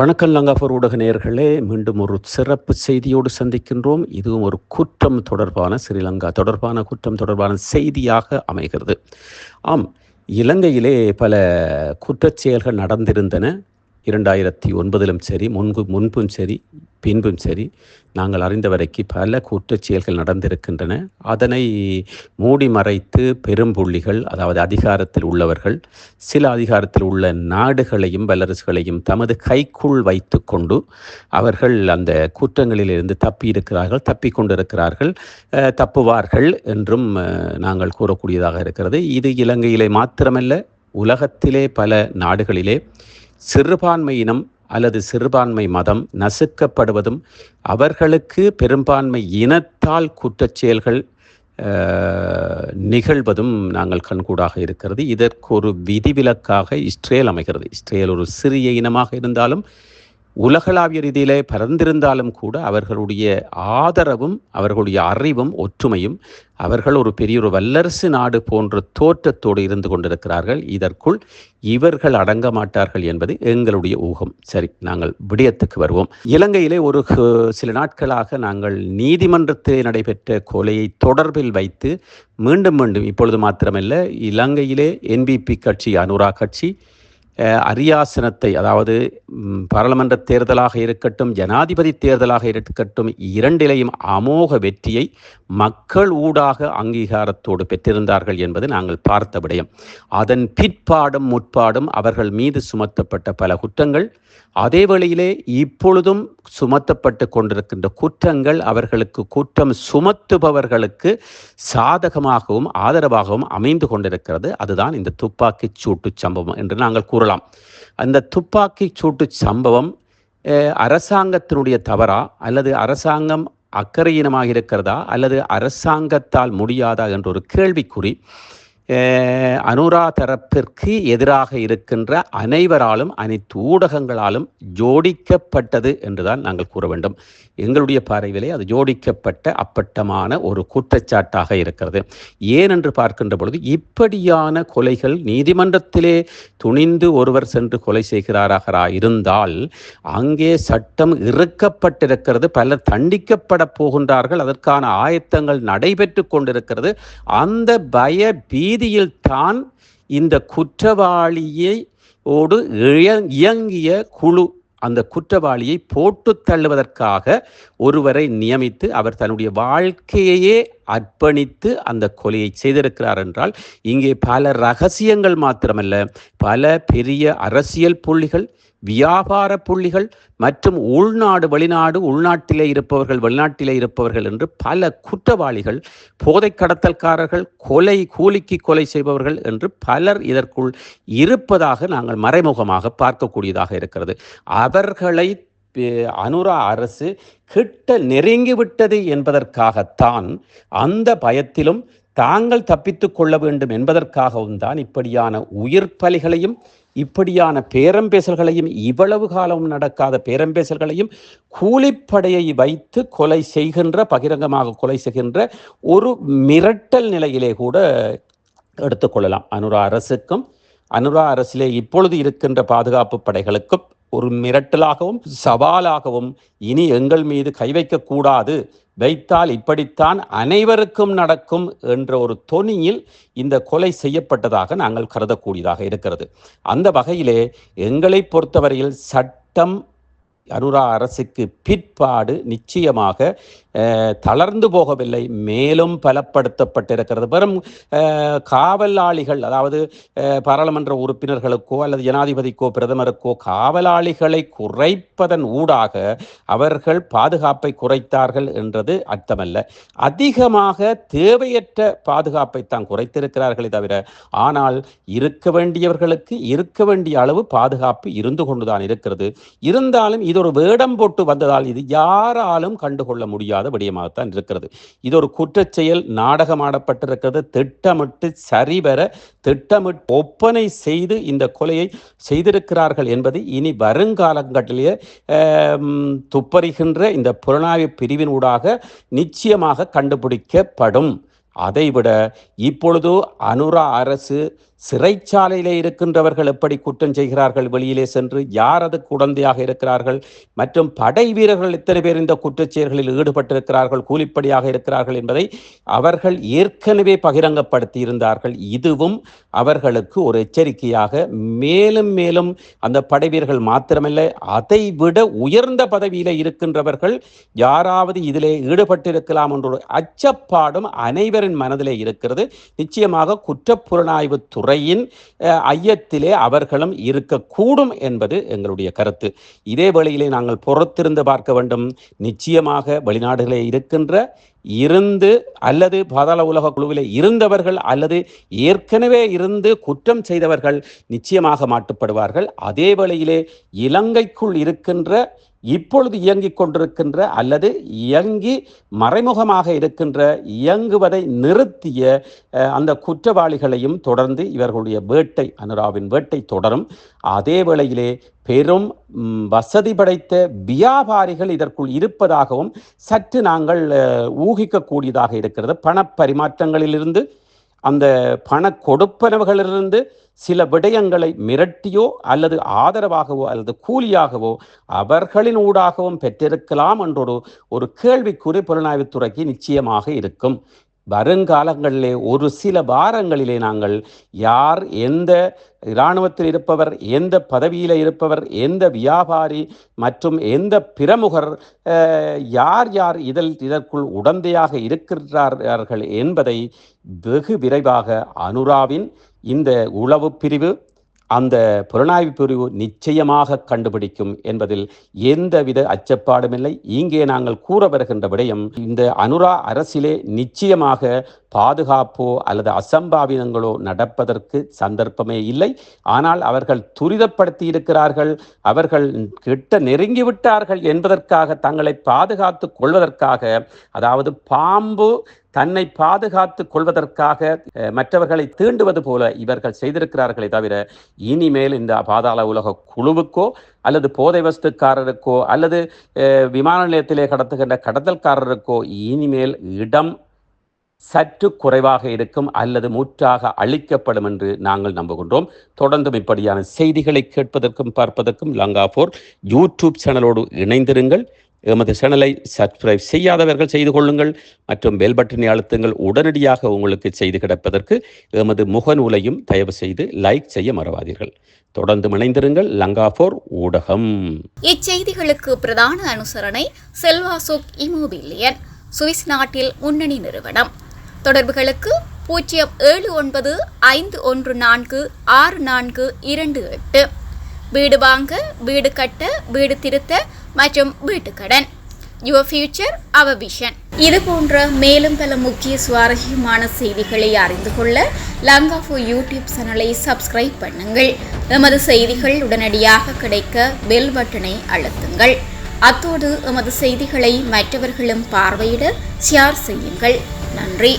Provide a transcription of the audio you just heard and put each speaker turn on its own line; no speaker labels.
வணக்கம் லங்காபூர் ஊடக நேயர்களே. மீண்டும் ஒரு சிறப்பு செய்தியோடு சந்திக்கின்றோம். இதுவும் ஒரு குற்றம் தொடர்பான ஸ்ரீலங்கா தொடர்பான குற்றம் தொடர்பான செய்தியாக அமைகிறது. ஆம் இலங்கையிலே பல குற்றச்செயல்கள் நடந்திருந்தன. இரண்டாயிரத்தி ஒன்பதிலும் சரி முன்பு முன்பும் சரி பின்பும் சரி நாங்கள் அறிந்த வரைக்கு பல குற்றச் செயல்கள் நடந்திருக்கின்றன. அதனை மூடி மறைத்து பெரும்புள்ளிகள் அதாவது அதிகாரத்தில் உள்ளவர்கள் சில அதிகாரத்தில் உள்ள நாடுகளையும் வல்லரசுகளையும் தமது கைக்குள் வைத்து கொண்டு அவர்கள் அந்த குற்றங்களிலிருந்து தப்பி இருக்கிறார்கள் தப்பி கொண்டிருக்கிறார்கள் தப்புவார்கள் என்றும் நாங்கள் கூறக்கூடியதாக இருக்கிறது. இது இலங்கையிலே மாத்திரமல்ல உலகத்திலே பல நாடுகளிலே சிறுபான்மையினம் அல்லது சிறுபான்மை மதம் நசுக்கப்படுவதும் அவர்களுக்கு பெரும்பான்மை இனத்தால் குற்றச்செயல்கள் நிகழ்வதும் நாங்கள் கண்கூடாக இருக்கிறது. இதற்கு ஒரு விதிவிலக்காக இஸ்ரேல் அமைகிறது. இஸ்ரேல் ஒரு சிறிய இனமாக இருந்தாலும் உலகளாவிய ரீதியிலே பரந்திருந்தாலும் கூட அவர்களுடைய ஆதரவும் அவர்களுடைய அறிவும் ஒற்றுமையும் அவர்கள் ஒரு பெரிய ஒரு வல்லரசு நாடு போன்ற தோற்றத்தோடு இருந்து கொண்டிருக்கிறார்கள். இதற்குள் இவர்கள் அடங்க மாட்டார்கள் என்பது எங்களுடைய ஊகம். சரி நாங்கள் விடயத்துக்கு வருவோம். இலங்கையிலே ஒரு சில நாட்களாக நாங்கள் நீதிமன்றத்தில் நடைபெற்ற கொலையை தொடர்பில் வைத்து மீண்டும் மீண்டும் இப்பொழுது மாத்திரமல்ல இலங்கையிலே என்பிபி கட்சி அனுரா கட்சி அரியாசனத்தை அதாவது பாராளுமன்ற தேர்தலாக இருக்கட்டும் ஜனாதிபதி தேர்தலாக இருக்கட்டும் இரண்டிலையும் அமோக வெற்றியை மக்கள் ஊடாக அங்கீகாரத்தோடு பெற்றிருந்தார்கள் என்பது நாங்கள் பார்த்த விடயம். அதன் பிற்பாடும் முற்பாடும் அவர்கள் மீது சுமத்தப்பட்ட பல குற்றங்கள் அதே வழியிலே இப்பொழுதும் சுமத்தப்பட்டு கொண்டிருக்கின்ற குற்றங்கள் அவர்களுக்கு குற்றம் சுமத்துபவர்களுக்கு சாதகமாகவும் ஆதரவாகவும் அமைந்து கொண்டிருக்கிறது. அதுதான் இந்த துப்பாக்கிச் சூட்டு சம்பவம் என்று நாங்கள் கூறலாம். அந்த துப்பாக்கி சூட்டு சம்பவம் அரசாங்கத்தினுடைய தவறா? அல்லது அரசாங்கம் அக்கறையினமாக இருக்கிறதா? அல்லது அரசாங்கத்தால் முடியாதா? என்ற ஒரு கேள்விக்குறி. அனுரா தரப்பிற்கு எதிராக இருக்கின்ற அனைவராலும் அனைத்து ஊடகங்களாலும் ஜோடிக்கப்பட்டது என்றுதான் நாங்கள் கூற வேண்டும். எங்களுடைய பார்வையிலே அது ஜோடிக்கப்பட்ட அப்பட்டமான ஒரு குற்றச்சாட்டாக இருக்கிறது. ஏன் என்று பார்க்கின்ற பொழுது இப்படியான கொலைகள் நீதிமன்றத்திலே துணிந்து ஒருவர் சென்று கொலை செய்கிறாராக இருந்தால் அங்கே சட்டம் இறுக்கப்பட்டிருக்கிறது பலர் தண்டிக்கப்பட போகின்றார்கள் அதற்கான ஆயத்தங்கள் நடைபெற்று கொண்டிருக்கிறது அந்த பய பீதி தான் இந்த குற்றவாளியை ஓடு இயங்கிய குழு அந்த குற்றவாளியை போட்டு தள்ளுவதற்காக ஒருவரை நியமித்து அவர் தன்னுடைய வாழ்க்கையையே அர்ப்பணித்து அந்த கொலையை செய்திருக்கிறார் என்றால் இங்கே பல ரகசியங்கள் மாத்திரமல்ல. பல பெரிய அரசியல் புள்ளிகள் வியாபார புள்ளிகள் மற்றும் உள்நாடு வெளிநாடு உள்நாட்டிலே இருப்பவர்கள் வெளிநாட்டிலே இருப்பவர்கள் என்று பல குற்றவாளிகள் போதை கடத்தல்காரர்கள் கொலை கூலிக்கு கொலை செய்பவர்கள் என்று பலர் இதற்குள் இருப்பதாக நாங்கள் மறைமுகமாக பார்க்கக்கூடியதாக இருக்கிறது. அவர்களை அனுரா அரசு கிட்ட நெருங்கிவிட்டது என்பதற்காகத்தான் அந்த பயத்திலும் தாங்கள் தப்பித்துக் கொள்ள வேண்டும் என்பதற்காகவும் தான் இப்படியான உயிர் பலிகளையும் இப்படியான பேரம்பேசல்களையும் இவ்வளவு காலம் நடக்காத பேரம்பேசல்களையும் கூலிப்படையை வைத்து கொலை செய்கின்ற பகிரங்கமாக கொலை செய்கின்ற ஒரு மிரட்டல் நிலையிலே கூட எடுத்துக்கொள்ளலாம் அனுரா அரசுக்கும் அனுரா அரசிலே இப்பொழுது இருக்கின்ற பாதுகாப்பு படைகளுக்கும் ஒரு மிரட்டலாகவும் சவாலாகவும் இனி எங்கள் மீது கை வைக்கக்கூடாது வைத்தால் இப்படித்தான் அனைவருக்கும் நடக்கும் என்ற ஒரு தொனியில் இந்த கொலை செய்யப்பட்டதாக நாங்கள் கருதக்கூடியதாக இருக்கிறது. அந்த வகையிலே எங்களை பொறுத்தவரையில் சட்டம் அனுரா அரசுக்கு பிற்பாடு நிச்சயமாக தளர்ந்து போகவில்லை. மேலும் பலப்படுத்தப்பட்டிருக்கிறது. வெறும் காவலாளிகள் அதாவது பாராளுமன்ற உறுப்பினர்களுக்கோ அல்லது ஜனாதிபதிக்கோ பிரதமருக்கோ காவலாளிகளை குறைப்பதன் ஊடாக அவர்கள் பாதுகாப்பை குறைத்தார்கள் என்றது அர்த்தமல்ல. அதிகமாக தேவையற்ற பாதுகாப்பை தான் குறைத்திருக்கிறார்களே தவிர ஆனால் இருக்க வேண்டியவர்களுக்கு இருக்க வேண்டிய அளவு பாதுகாப்பு இருந்து கொண்டுதான் இருக்கிறது. இருந்தாலும் இது ஒரு வேடம் போட்டு வந்ததால் இது யாராலும் கண்டுகொள்ள முடியாது. விடயமாகத்தான் இருக்கிறது. இது ஒரு குற்றச்செயல் நாடகமாடப்பட்டிருக்கிறது. திட்டமிட்டு சரிவர திட்டமிட்டு ஒப்பனை செய்து இந்த கொலையை செய்திருக்கிறார்கள் என்பது இனி வருங்காலங்களிலே துப்பறிகின்ற இந்த புலனாய்வு பிரிவினூடாக நிச்சயமாக கண்டுபிடிக்கப்படும். அதைவிட இப்பொழுது அனுரா அரசு சிறைச்சாலையிலே இருக்கின்றவர்கள் எப்படி குற்றம் செய்கிறார்கள்? வெளியிலே சென்று யார் அதுக்கு உடந்தையாக இருக்கிறார்கள்? மற்றும் படை வீரர்கள் எத்தனை பேர் இந்த குற்றச்செயல்களில் ஈடுபட்டிருக்கிறார்கள்? கூலிப்படியாக இருக்கிறார்கள் என்பதை அவர்கள் ஏற்கனவே பகிரங்கப்படுத்தி இருந்தார்கள் இதுவும் அவர்களுக்கு ஒரு எச்சரிக்கையாக மேலும் மேலும் அந்த படை வீரர்கள் மாத்திரமல்ல அதை விட உயர்ந்த பதவியில இருக்கின்றவர்கள் யாராவது இதிலே ஈடுபட்டிருக்கலாம் என்ற ஒரு அச்சப்பாடும் அனைவரின் மனதிலே இருக்கிறது. நிச்சயமாக குற்றப்புலனாய்வு துறை முறையின் ஐயத்திலே அவர்களும் இருக்கக்கூடும் என்பது எங்களுடைய கருத்து. இதே வேளையிலே நாங்கள் பொறுத்திருந்து பார்க்க வேண்டும். நிச்சயமாக வெளிநாடுகளே இருக்கின்ற இருந்து அல்லது பாதாள உலக குழுவிலே இருந்தவர்கள் அல்லது ஏற்கனவே இருந்து குற்றம் செய்தவர்கள் நிச்சயமாக மாட்டுப்படுவார்கள். அதே வேளையிலே இலங்கைக்குள் இருக்கின்ற இப்பொழுது இயங்கிக் கொண்டிருக்கின்ற அல்லது இயங்கி மறைமுகமாக இருக்கின்ற இயங்குவதை நிறுத்திய அந்த குற்றவாளிகளையும் தொடர்ந்து இவர்களுடைய வேட்டை அனுராவின் வேட்டை தொடரும். அதே வேளையிலே பெரும் வசதி படைத்த வியாபாரிகள் இதற்குள் இருப்பதாகவும் சற்று நாங்கள் ஊகிக்கக்கூடியதாக இருக்கிறது. பணப்பரிமாற்றங்களிலிருந்து அந்த பண கொடுப்பனவுகளிலிருந்து சில விடயங்களை மிரட்டியோ அல்லது ஆதரவாகவோ அல்லது கூலியாகவோ அவர்களின் ஊடாகவும் பெற்றிருக்கலாம் என்றொரு ஒரு கேள்விக்குறி புலனாய்வுத்துறைக்கு நிச்சயமாக இருக்கும். வருங்காலங்களிலே ஒரு சில வாரங்களிலே நாங்கள் யார் எந்த இராணுவத்தில் இருப்பவர் எந்த பதவியில் இருப்பவர் எந்த வியாபாரி மற்றும் எந்த பிரமுகர் யார் யார் இதில் இதற்குள் உடந்தையாக இருக்கிறார்கள் என்பதை வெகு விரைவாக அனுராவின் இந்த உளவு பிரிவு அந்த புலனாய்வு பிரிவு நிச்சயமாக கண்டுபிடிக்கும் என்பதில் எந்தவித அச்சப்பாடுமில்லை. இங்கே நாங்கள் கூற வருகின்ற விடயம் இந்த அனுரா அரசிலே நிச்சயமாக பாதுகாப்போ அல்லது அசம்பாவிதங்களோ நடப்பதற்கு சந்தர்ப்பமே இல்லை. ஆனால் அவர்கள் துரிதப்படுத்தி இருக்கிறார்கள் அவர்கள் கிட்ட நெருங்கி விட்டார்கள் என்பதற்காக தங்களை பாதுகாத்து கொள்வதற்காக அதாவது பாம்பு தன்னை பாதுகாத்து கொள்வதற்காக மற்றவர்களை தீண்டுவது போல இவர்கள் செய்திருக்கிறார்களே தவிர இனிமேல் இந்த பாதாள உலக குழுவுக்கோ அல்லது போதை வஸ்துக்காரருக்கோ அல்லது விமான நிலையத்திலே கடத்துகின்ற கடத்தல்காரருக்கோ இனிமேல் இடம் சற்று குறைவாக இருக்கும் அல்லது முற்றாக அழிக்கப்படும் என்று நாங்கள் நம்புகின்றோம். தொடர்ந்தும் இப்படியான செய்திகளை கேட்பதற்கும் பார்ப்பதற்கும் லங்கா போர் யூடியூப் சேனலோடு இணைந்திருங்கள். எமது சேனலை சப்ஸ்கிரைப் செய்யாதவர்கள் செய்து கொள்ளுங்கள். மற்றும் பெல் பட்டனை அழுத்துங்கள். உடனடியாக உங்களுக்கு செய்து கிடப்பதற்கு எமது முகநூலையும் தயவு செய்து லைக் செய்ய மறவாதீர்கள். தொடர்ந்து இணைந்திருங்கள். லங்கா போர் ஊடகம்.
இச்செய்திகளுக்கு பிரதான அனுசரணை செல்வாசுக் இமோபிலியன் சுவிஸ் நாட்டில் முன்னணி நிறுவனம். தொடர்புகளுக்கு பூஜ்ஜியம் ஏழு ஒன்பது ஐந்து ஒன்று நான்கு ஆறு நான்கு இரண்டு எட்டு. வீடு வாங்க வீடு கட்ட வீடு திருத்த மற்றும் வீட்டுக்கடன் யுவர் ஃபியூச்சர் அவர் விஷன் இது போன்ற மேலும் பல முக்கிய சுவாரஸ்யமான செய்திகளை அறிந்து கொள்ள லங்காஃபோ யூடியூப் சேனலை சப்ஸ்கிரைப் பண்ணுங்கள். எமது செய்திகள் உடனடியாக கிடைக்க பெல் பட்டனை அழுத்துங்கள். அத்தோடு எமது செய்திகளை மற்றவர்களும் பார்வையிட ஷேர் செய்யுங்கள். நன்றி.